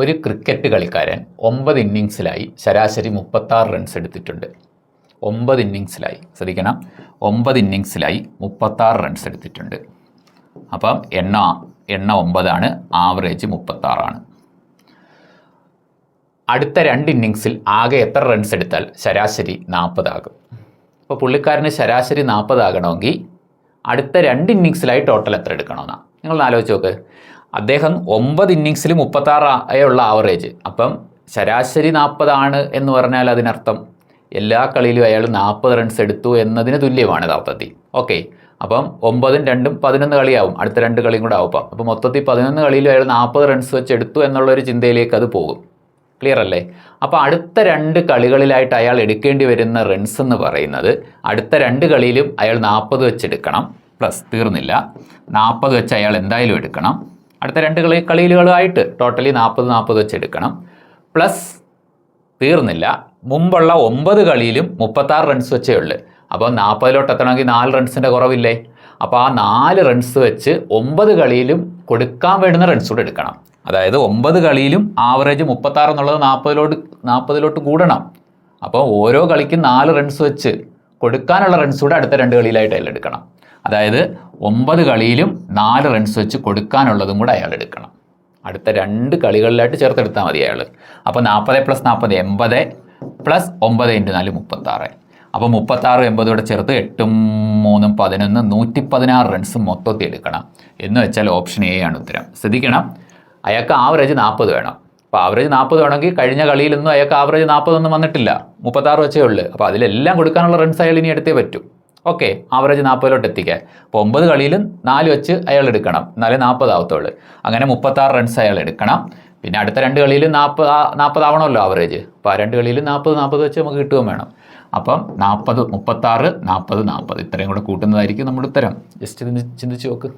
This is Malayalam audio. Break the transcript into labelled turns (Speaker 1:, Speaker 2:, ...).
Speaker 1: ഒരു ക്രിക്കറ്റ് കളിക്കാരൻ ഒമ്പത് ഇന്നിങ്സിലായി ശരാശരി മുപ്പത്താറ് റൺസ് എടുത്തിട്ടുണ്ട്. ഒമ്പത് ഇന്നിങ്സിലായി ശ്രദ്ധിക്കണം. ഒമ്പത് ഇന്നിങ്സിലായി മുപ്പത്താറ് റൺസ് എടുത്തിട്ടുണ്ട്. അപ്പം എണ്ണ എണ്ണ ഒമ്പതാണ് ആവറേജ് മുപ്പത്താറാണ്. അടുത്ത രണ്ട് ഇന്നിങ്സിൽ ആകെ എത്ര റൺസ് എടുത്താൽ ശരാശരി നാൽപ്പതാകും അപ്പോൾ പുള്ളിക്കാരന് ശരാശരി നാൽപ്പതാകണമെങ്കിൽ അടുത്ത രണ്ട് ഇന്നിങ്സിലായി ടോട്ടൽ എത്ര എടുക്കണമെന്നാണ് നിങ്ങൾ ആലോചിച്ച് നോക്ക്. അദ്ദേഹം ഒമ്പത് ഇന്നിങ്സിൽ മുപ്പത്താറായുള്ള ആവറേജ് അപ്പം ശരാശരി നാൽപ്പതാണ് എന്ന് പറഞ്ഞാൽ അതിനർത്ഥം എല്ലാ കളിയിലും അയാൾ നാൽപ്പത് റൺസ് എടുത്തു എന്നതിന് തുല്യമാണ് യഥാർത്ഥത്തിൽ. ഓക്കെ അപ്പം ഒമ്പതും രണ്ടും പതിനൊന്ന് കളിയാവും. അടുത്ത രണ്ട് കളിയും കൂടെ ആവും. അപ്പം മൊത്തത്തിൽ പതിനൊന്ന് കളിയിലും അയാൾ നാൽപ്പത് റൺസ് വെച്ച് എടുത്തു എന്നുള്ളൊരു ചിന്തയിലേക്ക് അത് പോകും. ക്ലിയർ അല്ലേ? അപ്പോൾ അടുത്ത രണ്ട് കളികളിലായിട്ട് അയാൾ എടുക്കേണ്ടി വരുന്ന റൺസ് എന്ന് പറയുന്നത് അടുത്ത രണ്ട് കളിയിലും അയാൾ നാൽപ്പത് വെച്ച് എടുക്കണം. പ്ലസ് തീർന്നില്ല. നാൽപ്പത് വെച്ച് അയാൾ എന്തായാലും എടുക്കണം. അടുത്ത രണ്ട് കളി കളിയിലുകളായിട്ട് ടോട്ടലി നാൽപ്പത് നാൽപ്പത് വെച്ച് എടുക്കണം പ്ലസ് തീർന്നില്ല. മുമ്പുള്ള ഒമ്പത് കളിയിലും മുപ്പത്താറ് റൺസ് വെച്ചേ ഉള്ളൂ. അപ്പോൾ നാൽപ്പതിലോട്ട് എത്തണമെങ്കിൽ നാല് റൺസിന്റെ കുറവില്ലേ? അപ്പോൾ ആ നാല് റൺസ് വെച്ച് ഒമ്പത് കളിയിലും കൊടുക്കാൻ വേണ്ടുന്ന റൺസ് കൂടെ എടുക്കണം. അതായത് ഒമ്പത് കളിയിലും ആവറേജ് മുപ്പത്താറ് എന്നുള്ളത് നാൽപ്പതിലോട്ട് നാൽപ്പതിലോട്ട് കൂടണം. അപ്പോൾ ഓരോ കളിക്കും നാല് റൺസ് വെച്ച് കൊടുക്കാനുള്ള റൺസ് കൂടെ അടുത്ത രണ്ട് കളിയിലായിട്ട് അതിലെടുക്കണം. അതായത് ഒമ്പത് കളിയിലും നാല് റൺസ് വെച്ച് കൊടുക്കാനുള്ളതും കൂടെ അയാൾ എടുക്കണം. അടുത്ത രണ്ട് കളികളിലായിട്ട് ചേർത്തെടുത്താൽ മതി അയാൾ. അപ്പോൾ നാൽപ്പത് പ്ലസ് നാൽപ്പത് എൺപത് പ്ലസ് ഒമ്പത് ഇന്റു നാല് മുപ്പത്താറ്. അപ്പോൾ മുപ്പത്താറ് എൺപതോടെ ചേർത്ത് എട്ടും മൂന്നും പതിനൊന്ന് നൂറ്റി പതിനാറ് റൺസ് മൊത്തത്തിൽ എടുക്കണം. എന്ന് വെച്ചാൽ ഓപ്ഷൻ എ ആണ് ഉത്തരം. ശ്രദ്ധിക്കണം. അയാൾക്ക് ആവറേജ് നാൽപ്പത് വേണം. അപ്പോൾ ആവറേജ് നാൽപ്പത് വേണമെങ്കിൽ കഴിഞ്ഞ കളിയിലൊന്നും അയാൾക്ക് ആവറേജ് നാൽപ്പതൊന്നും വന്നിട്ടില്ല. മുപ്പത്താറ് വെച്ചേ ഉള്ളൂ. അപ്പോൾ അതിലെല്ലാം കൊടുക്കാനുള്ള റൺസ് അയാൾ ഇനി എടുത്തേ പറ്റൂ. ഓക്കെ ആവറേജ് നാൽപ്പതിലോട്ട് എത്തിക്കുക അപ്പോൾ ഒമ്പത് കളിയിലും നാല് വെച്ച് അയാൾ എടുക്കണം എന്നാലേ നാൽപ്പതാവത്തുള്ളൂ. അങ്ങനെ മുപ്പത്താറ് റൺസ് അയാൾ എടുക്കണം പിന്നെ അടുത്ത രണ്ട് കളിയിലും നാൽപ്പത് നാൽപ്പതാവണമല്ലോ ആവറേജ് അപ്പോൾ ആ രണ്ട് കളിയിലും നാൽപ്പത് നാൽപ്പത് വെച്ച് നമുക്ക് കിട്ടുകയും വേണം. അപ്പം നാൽപ്പത് മുപ്പത്താറ് നാൽപ്പത് നാൽപ്പത്. ഇത്രയും കൂടെ കൂട്ടുന്നതായിരിക്കും നമ്മുടെ ഉത്തരം. ജസ്റ്റ് ചിന്തിച്ച് നോക്ക്.